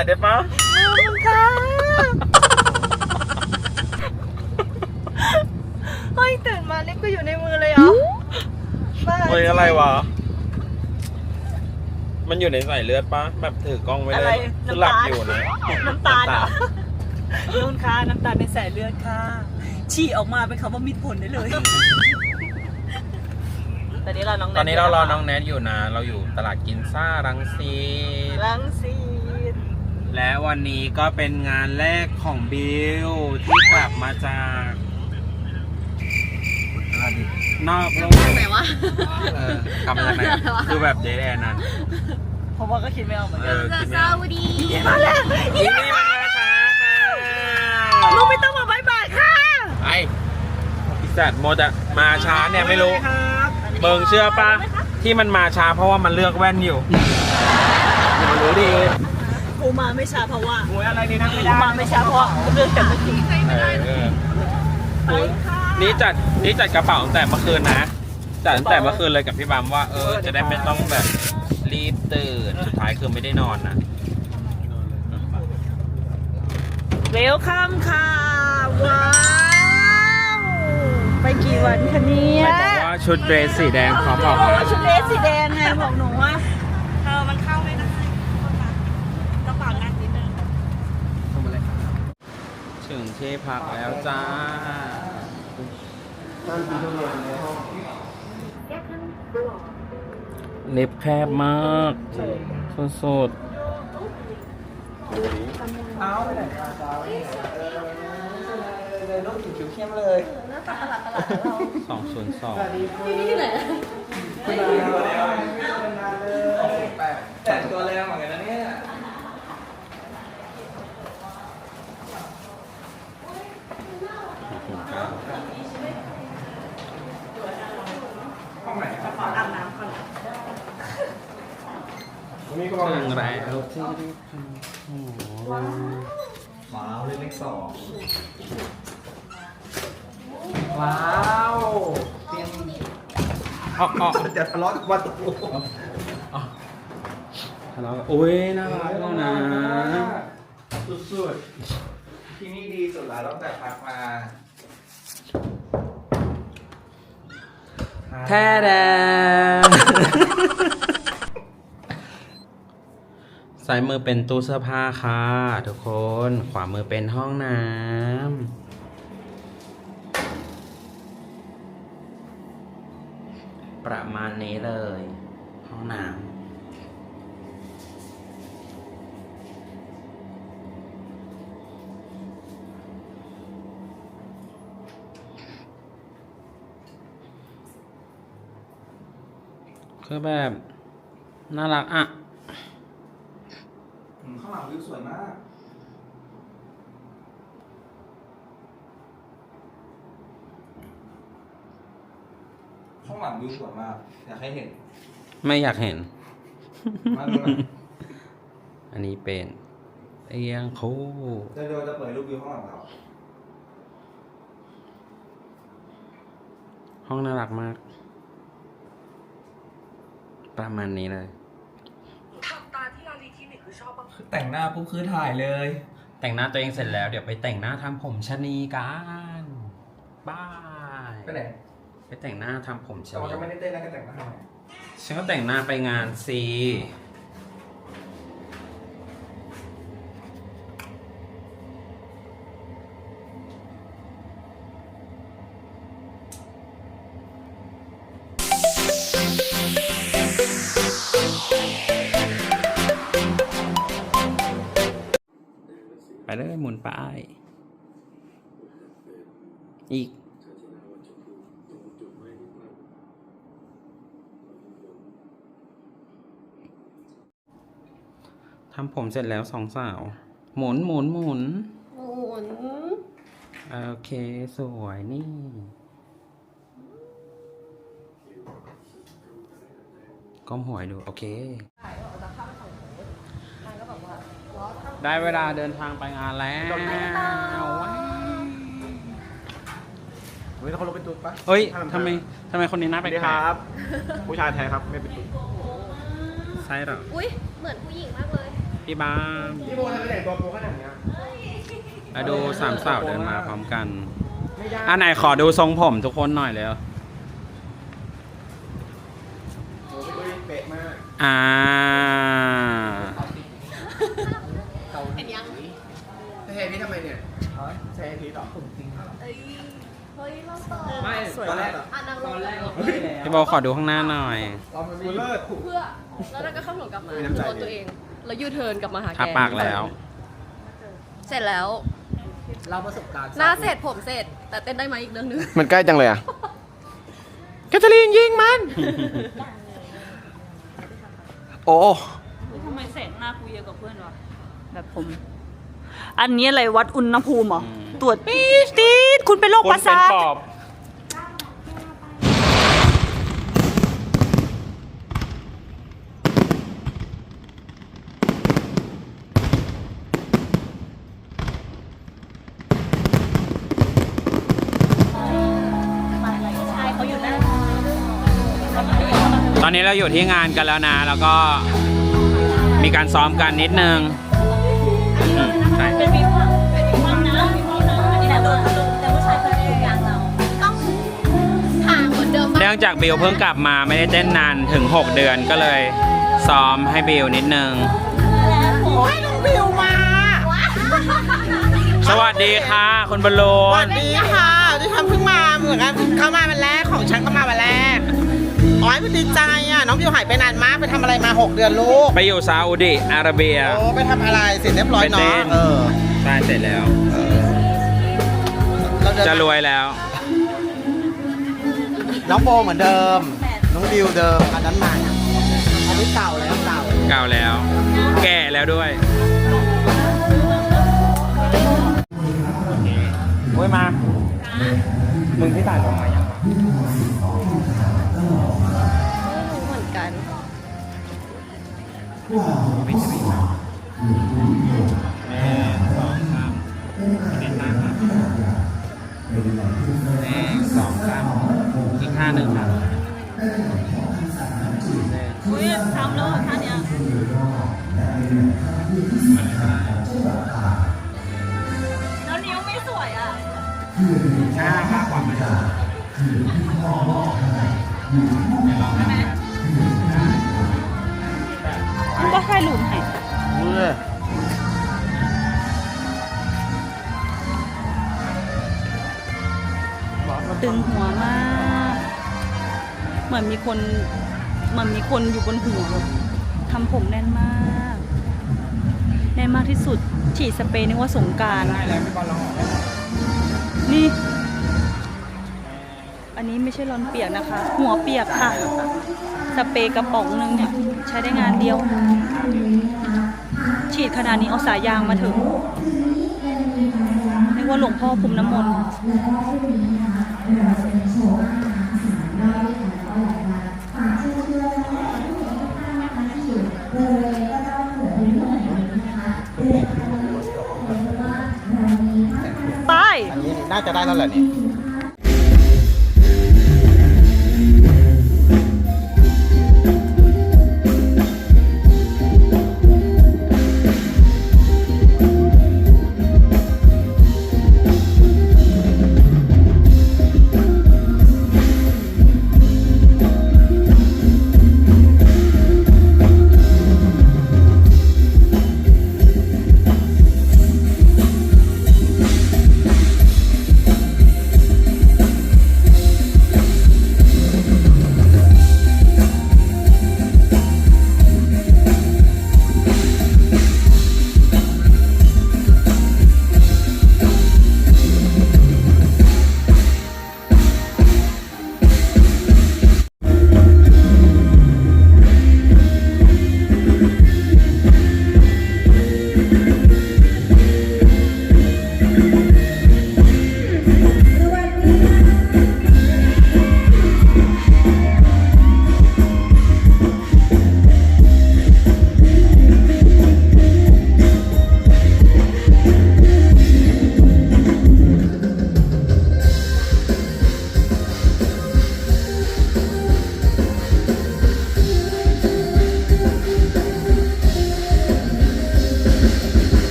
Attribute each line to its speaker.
Speaker 1: าถ่ายได้ปะ
Speaker 2: ขอบคุณค่ะเฮ้ยตื่นมาลิฟต์ก็อยู่ในมือเลยเหรอบ้า
Speaker 1: เฮ้ยอะไรวะ มันอยู่ในสายเลือดปะแบบถือกล้องไว้
Speaker 2: อะ
Speaker 1: เล
Speaker 2: ไร
Speaker 1: ยคือหลับอยู่นะ
Speaker 2: น้ำตาลเหรอนุ่นค่ะน้ำตาลในสายเลือดค่ะฉี่ออกมาเป็นคำว่ามีผลได้เลย ตอนนี้เราน้องแท
Speaker 1: ตอนนี้เรารอน้องแนทอยู่นะ เราอยู่ตลาดกินซ่ารังสี
Speaker 2: รังสี
Speaker 1: และวันนี้ก็เป็นงานแรกของบิวที่กลับมาจากนอกโลก
Speaker 3: ไหนวะ
Speaker 1: เออกลับมาจากไหนคือแบบเดทแอนนั้น
Speaker 2: เพราะว่าก็คิดไม่ออกเหมือน
Speaker 1: เอ
Speaker 2: กัน
Speaker 1: อคิดไม่
Speaker 3: ซา
Speaker 1: ออก
Speaker 3: วดี
Speaker 2: มาแล้ว
Speaker 1: อีนี่มันมาช้าค่ะ
Speaker 2: ลูกไม่ต้องมาบายบายค่ะ
Speaker 1: ไอ้อีสัตว์โมจะมาช้าเนี่ยไม่รู้ เบิงเชื่อปะที่มันมาช้าเพราะว่ามันเลือกแว่นอยู่มันรู้ดี
Speaker 2: กูมาไม่ช้าเพราะว่า
Speaker 1: โอ้ยอะไรนี่นั่งไม่
Speaker 2: กู
Speaker 1: ได้
Speaker 2: มาไม่ช้าเพราะว่าเรื่องแต่เมื่อกี้
Speaker 1: เออเออ
Speaker 2: ไปค่ะ
Speaker 1: นี่จัดนี่จัดกระเป๋าตั้งแต่เมื่อคืนนะจัดตั้งแต่เมื่อคืนเลยกับพี่บัมว่าเออจะได้ไม่ต้องแบบรีบตื่นสุดท้ายคือไม่ได้นอนนะ
Speaker 2: เวลคัมค่ะว้าวไปกี่วันคะเนี่ย
Speaker 1: ใครบอกว่าชุดเดรสสีแดงพร้อมออก
Speaker 2: บอก
Speaker 1: งา
Speaker 2: ว่านชุดเลสสีแดงไงบอกหนูว่าเธอมันเข้าไม่ได้กระเป๋าหนักนิดนึง
Speaker 1: ถึงที่พักแล้วจ้า เล็บแคบมากสุด
Speaker 2: เลยลูกผิวเข้มเลย
Speaker 1: ๆสองศูนย์สอง
Speaker 4: แต่งตัวแรงเหมือนกันนะเนี่ย ห้องไหนครับ
Speaker 2: อาบน้ำก่อน
Speaker 4: มีก
Speaker 1: ถึ
Speaker 4: ล้อง
Speaker 1: งแล้วที่โอ้โห
Speaker 4: ว้าวเลขสองว้าวเตรียม
Speaker 1: อ๋ออ๋อ
Speaker 4: จะทะเลาะกับประตู
Speaker 1: ทะเลาะกันโอ้ยน่ารักแล้วนะ
Speaker 4: สุดๆที่นี่ดีสุดแล้วตั้งแต่พักมา
Speaker 1: แท้แดง ซ้ายมือเป็นตู้เสื้อผ้าค่ะทุกคน ขวามือเป็นห้องน้ำประมาณนี้เลย ห้องน้ำคือแบบน่ารักอะ
Speaker 4: ข้างหลังวิวสวยมาก ข้างหลังวิวสวยมาก อยากให้เห็น
Speaker 1: ไม่อยากเห็น
Speaker 4: มาดูหน่อย
Speaker 1: อันนี้เป็นเอียงคู่
Speaker 4: เดี๋ยวเราจะเปิดรูปวิวข้างหลังเรา
Speaker 1: ห้องน่ารักมาก ประมาณนี้เลย
Speaker 4: คือ แต่งหน้าปุ๊บคือถ่ายเลย
Speaker 1: แต่งหน้าตัวเองเสร็จแล้วเดี๋ยวไปแต่งหน้าทำผมชะนีกันบาย
Speaker 4: ไปไหน
Speaker 1: ไปแต่งหน้าทำผมชะ
Speaker 4: แต่ว่า
Speaker 1: นี
Speaker 4: ก็ไม่ได้เต้นนะก็แต่งหน้าทำไม
Speaker 1: ฉันก็แต่งหน้าไปงานซี อีก ทำผมเสร็จแล้วสองสาว หมุนหมุนหมุน
Speaker 3: หมุน
Speaker 1: โอเค สวยนี่ ก้มหัวให้ดู โอเค ได้เวลาเดินทางไปงานแล้ว ว้าว
Speaker 4: เฮ้ยเขาลงเป็นตุ๊ดปะ
Speaker 1: เฮ้ยทำไมทำไมคนนี้หน้า
Speaker 4: ส
Speaker 1: แป
Speaker 4: วั
Speaker 1: ล
Speaker 4: สดี
Speaker 1: ก
Speaker 4: ครับ ผู้ชายแท้ครับไม่เป็นตุ๊ด
Speaker 1: ๆใช่เหรอ
Speaker 3: อุ้ยเหมือนผู้หญิงมากเลย
Speaker 1: พี่บ้าม
Speaker 4: พี่โบทำไมแต่งตัวโป๊ขนาดเนี้ย
Speaker 1: มาดูสามสาวเดินมาพร้อมกัน
Speaker 4: ไม่ได้
Speaker 1: อะไหนขอดูทรงผมทุกคนหน่อยเร็ว
Speaker 4: โอ้พี่ตุ้ยเป๊ะมาก
Speaker 1: อ่า
Speaker 3: เห็นยัง
Speaker 4: เทพี่ทำไมเนี่ยเทพี่ต่อผมจริงเหรอ
Speaker 3: เอ้ย เฮ้ยเราต่อ
Speaker 4: ไม่ตอนแรกอะ
Speaker 3: อะนางลงเลย
Speaker 1: พี่โบขอดูข้างหน้าหน่อย
Speaker 4: เรามันเลิศ
Speaker 3: เพื่อ แล้วนางก็เข้าหลงกลับมา
Speaker 4: มี
Speaker 3: คือ
Speaker 4: น้ำใจ
Speaker 3: รถตัวเอง แล้วยูเทิร์นกลับมาหาแก
Speaker 1: ทาปากแล้ว
Speaker 3: เสร็จแล้ว
Speaker 2: เราประสบการณ์
Speaker 3: หน้าเสร็จผมเสร็จ แต่เต้นได้ไหมอีกเรื่องนึง
Speaker 4: มันใกล้จังเลยอะแคทเธอรีนยิงมัน โอ้
Speaker 2: ทำไมแสงหน้ากูเยอะกว่าเพื่อนวะแบบผม อันนี้อะไรวัดอุณหภูมิเหรอ
Speaker 1: อืม
Speaker 2: ตรวจปี๊ดตีดคุณเป็นโรค
Speaker 1: คุณ
Speaker 2: ประ
Speaker 1: เป็น
Speaker 2: สาท
Speaker 1: ปอบ
Speaker 2: ใช่เขาอยู่หน้า
Speaker 1: ตอนนี้เราอยู่ที่งานกันแล้วนะ แล้วก็มีการซ้อมกันนิดนึง
Speaker 2: นเดิ
Speaker 3: มปะ
Speaker 1: เนื่องจากบิวเพิ่งกลับมาไม่ได้เต้นนานถึง 6 เดือนก็เลยซ้อมให้บิวนิดนึง
Speaker 2: โอ้ยน้องบิวมา
Speaker 1: สวัสดีค่ะ คุณบอลลู
Speaker 5: สวัน สดีค่ะที่ฉันเพิ่งมาเหมือนกันเข้ามาวันแรกของฉันก็มาวันแรกอ๋อเป็นดีใจอะน้องบิวหายไปนานมากไปทำอะไรมา 6 เดือนลูก
Speaker 1: ไปอยู่ซาอุดิอาระเบีย
Speaker 5: โอ้ไปทำอะไรเสร็จเรียบร้อย
Speaker 1: ไปเต้
Speaker 5: เนาะ
Speaker 1: น
Speaker 5: เออ
Speaker 1: ใช่เสร็จแล้ว
Speaker 5: เราเดิน
Speaker 1: จะรวยแล้ว
Speaker 5: น้องโบเหมือนเดิม น้องบิวเดิม อันนั้นใหม่อันนี้เก่าแล้วเก่า
Speaker 1: เก่าแล้ว แก่แล้วด้วย โอ้ยมา มึงที่ถ่ายลงมายังวะ
Speaker 3: ไม่รู้เหมือนกัน
Speaker 1: ไม่ใช่ไม่ใช่แม่สองสามเน้นหน้าครับแม่สองสาม อีกห้าหนึ่งครับ
Speaker 2: อุ้ยทำแล้วท่าเนี้ยแล้วนิ้วไม่สวยอะ
Speaker 1: หน้ามากกว่าไหม
Speaker 2: มันก็แค่หลุมให้
Speaker 5: เมื่อ
Speaker 2: ตึงหัวมาก เหมือนมีคนเหมือนมีคนอยู่บนหัวทำผมแน่นมาก แน่นมากที่สุด ฉีดสเปรย์นึกว่าสงกราร
Speaker 1: ได้แล้วพี่บอลลองออกให้หน่อย
Speaker 2: นี่ อันนี้ไม่ใช่รอนเปียกนะคะ หัวเปียกค่ะ สเปรย์กระป๋องหนึงเนี่ยใช้ได้งานเดียว ฉีดขนาดนี้เอาสายยางมาเถอะนึกว่าหลวงพ่อพรมน้ำมนต์
Speaker 5: จะได้แล้วแหละ
Speaker 6: นี่